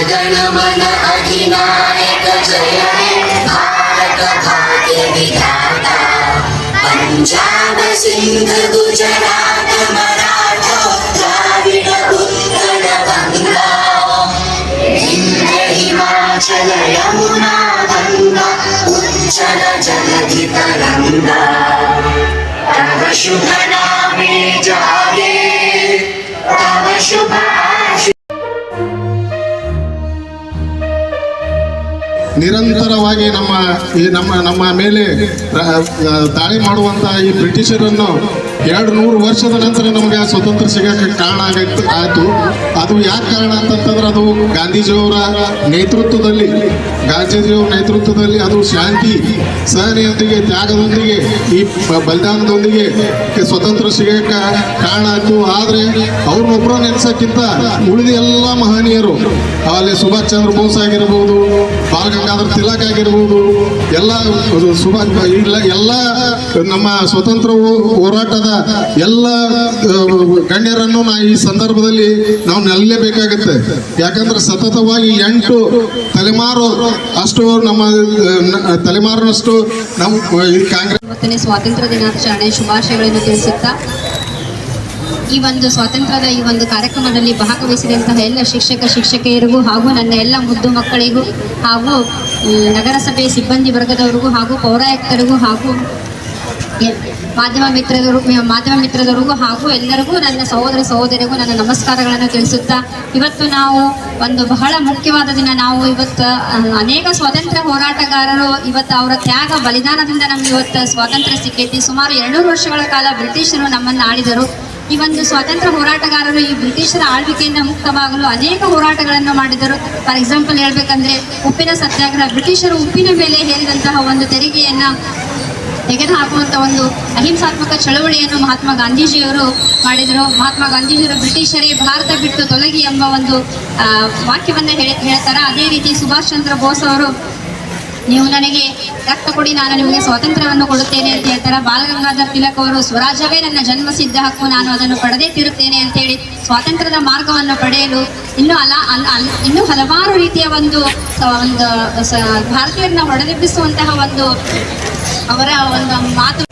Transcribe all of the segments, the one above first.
जनगणमन अधिनायक जय भारत भाग्य विधाता। पञ्जाब सिन्ध गुजरात मराठा गङ्गा हिन्द हिमाचल यमुना गङ्गा उच्चल जलधि तरङ्गा तव शुभ ನಿರಂತರವಾಗಿ ನಮ್ಮ ಈ ನಮ್ಮ ನಮ್ಮ ಮೇಲೆ ದಾಳಿ ಮಾಡುವಂತ ಈ ಬ್ರಿಟಿಷರನ್ನು ಎರಡು ನೂರು ವರ್ಷದ ನಂತರ ನಮಗೆ ಆ ಸ್ವತಂತ್ರ ಸಿಗಕ್ಕೆ ಕಾರಣ ಆಗೈತೆ ಆಯಿತು. ಅದು ಯಾಕೆ ಕಾರಣ ಅಂತಂತಂದ್ರೆ ಅದು ಗಾಂಧೀಜಿಯವರ ನೇತೃತ್ವದಲ್ಲಿ ಗಾಂಧೀಜಿಯವರ ನೇತೃತ್ವದಲ್ಲಿ ಅದು ಶಾಂತಿ, ಸಹನೆಯೊಂದಿಗೆ, ತ್ಯಾಗದೊಂದಿಗೆ, ಈ ಬಲಿದಾನದೊಂದಿಗೆ ಸ್ವತಂತ್ರ ಸಿಗಕ್ಕೆ ಕಾರಣ ಆಯಿತು. ಆದರೆ ಅವ್ರನ್ನೊಬ್ಬರ ನೆನೆಸೋಕ್ಕಿಂತ ಉಳಿದ ಎಲ್ಲ ಮಹನೀಯರು, ಅಲ್ಲಿ ಸುಭಾಷ್ ಚಂದ್ರ ಬೋಸ್ ಆಗಿರ್ಬೋದು ಬಾಲ್ ಗಂಗಾಧರ್ ತಿಲಕ್ ಆಗಿರ್ಬೋದು, ಎಲ್ಲ ಸುಭಾಷ್ ಇಲ್ಲ, ಎಲ್ಲ ನಮ್ಮ ಸ್ವತಂತ್ರ ಹೋರಾಟದ ಎಲ್ಲ ಗಣ್ಯರನ್ನು ನಾ ಈ ಸಂದರ್ಭದಲ್ಲಿ ನಾವು ನೆಲ್ಲಲೇಬೇಕಾಗತ್ತೆ ಯಾಕಂದ್ರೆ ಸತತವಾಗಿ ಎಂಟು ತಲೆಮಾರು ಅಷ್ಟು ನಮ್ಮ ತಲೆಮಾರಿನಷ್ಟು ನಮ್ಮ ಕಾಂಗ್ರೆಸ್ ಸ್ವಾತಂತ್ರ್ಯ ದಿನಾಚರಣೆ ಶುಭಾಶಯಗಳನ್ನು ತಿಳಿಸುತ್ತಾ ಈ ಒಂದು ಸ್ವಾತಂತ್ರ್ಯದ ಈ ಒಂದು ಕಾರ್ಯಕ್ರಮದಲ್ಲಿ ಭಾಗವಹಿಸಿದಂತಹ ಎಲ್ಲ ಶಿಕ್ಷಕ, ಶಿಕ್ಷಕಿಯರಿಗೂ ಹಾಗೂ ನನ್ನ ಎಲ್ಲ ಮುದ್ದು ಮಕ್ಕಳಿಗೂ ಹಾಗೂ ನಗರಸಭೆ ಸಿಬ್ಬಂದಿ ವರ್ಗದವರಿಗೂ ಹಾಗೂ ಪೌರಾಯುಕ್ತರಿಗೂ ಹಾಗೂ ಮಾಧ್ಯಮ ಮಿತ್ರದವರು ಮಾಧ್ಯಮ ಮಿತ್ರದವರಿಗೂ ಹಾಗೂ ಎಲ್ಲರಿಗೂ ನನ್ನ ಸಹೋದರ ಸಹೋದರಿಗೂ ನನ್ನ ನಮಸ್ಕಾರಗಳನ್ನು ತಿಳಿಸುತ್ತಾ, ಇವತ್ತು ನಾವು ಒಂದು ಬಹಳ ಮುಖ್ಯವಾದ ದಿನ. ನಾವು ಇವತ್ತು ಅನೇಕ ಸ್ವಾತಂತ್ರ್ಯ ಹೋರಾಟಗಾರರು ಇವತ್ತು ಅವರ ತ್ಯಾಗ ಬಲಿದಾನದಿಂದ ನಮ್ಗೆ ಇವತ್ತು ಸ್ವಾತಂತ್ರ್ಯ ಸಿಕ್ಕೈತಿ. ಸುಮಾರು ಎರಡುನೂರು ವರ್ಷಗಳ ಕಾಲ ಬ್ರಿಟಿಷರು ನಮ್ಮನ್ನು ಆಳಿದರು. ಈ ಒಂದು ಸ್ವಾತಂತ್ರ್ಯ ಹೋರಾಟಗಾರರು ಈ ಬ್ರಿಟಿಷರ ಆಳ್ವಿಕೆಯಿಂದ ಮುಕ್ತವಾಗಲು ಅನೇಕ ಹೋರಾಟಗಳನ್ನು ಮಾಡಿದರು. ಫಾರ್ ಎಕ್ಸಾಂಪಲ್ ಹೇಳ್ಬೇಕಂದ್ರೆ ಉಪ್ಪಿನ ಸತ್ಯಾಗ್ರಹ. ಬ್ರಿಟಿಷರು ಉಪ್ಪಿನ ಮೇಲೆ ಹೇರಿದಂತಹ ಒಂದು ತೆರಿಗೆಯನ್ನ ತೆಗೆದುಹಾಕುವಂತ ಒಂದು ಅಹಿಂಸಾತ್ಮಕ ಚಳವಳಿಯನ್ನು ಮಹಾತ್ಮ ಗಾಂಧೀಜಿಯವರು ಮಾಡಿದರು. ಮಹಾತ್ಮ ಗಾಂಧೀಜಿಯವರು ಬ್ರಿಟಿಷರೇ ಭಾರತ ಬಿಟ್ಟು ತೊಲಗಿ ಎಂಬ ಒಂದು ವಾಕ್ಯವನ್ನು ವಾಕ್ಯವನ್ನ ಹೇಳಿ, ಹೇಳ್ತಾರೆ? ಅದೇ ರೀತಿ ಸುಭಾಷ್ ಚಂದ್ರ ಬೋಸ್ ಅವರು ನೀವು ನನಗೆ ರಕ್ತ ಕೊಡಿ, ನಾನು ನಿಮಗೆ ಸ್ವಾತಂತ್ರ್ಯವನ್ನು ಕೊಡುತ್ತೇನೆ ಅಂತ ಹೇಳ್ತಾರೆ. ಬಾಲಗಂಗಾಧರ್ ತಿಲಕ್ ಅವರು ಸ್ವರಾಜ್ಯವೇ ನನ್ನ ಜನ್ಮ ಸಿದ್ಧ ಹಕ್ಕು, ನಾನು ಅದನ್ನು ಪಡೆದೇ ತಿರುತ್ತೇನೆ ಅಂತ ಹೇಳಿ ಸ್ವಾತಂತ್ರ್ಯದ ಮಾರ್ಗವನ್ನು ಪಡೆಯಲು ಇನ್ನೂ ಅಲ, ಅಲ್ ಇನ್ನೂ ಹಲವಾರು ರೀತಿಯ ಒಂದು ಒಂದು ಭಾರತೀಯರನ್ನ ಹೊಡೆದೆಬ್ಬಿಸುವಂತಹ ಒಂದು, ಅವರ ಒಂದು ಮಾತು.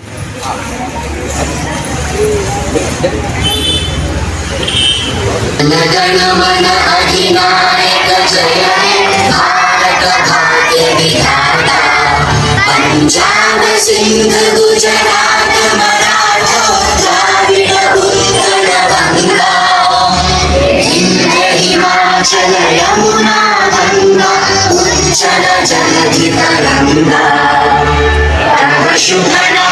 ಜಯ. പഞ്ചാബ സിന്ധ് ഗുജറാത്ത് മറാഠ ദ്രാവിഡ ഉത്കട ബംഗ ഹിമാചല യമുന ഗംഗ ഉജ്ജല ജലധി തരംഗ ശുഭന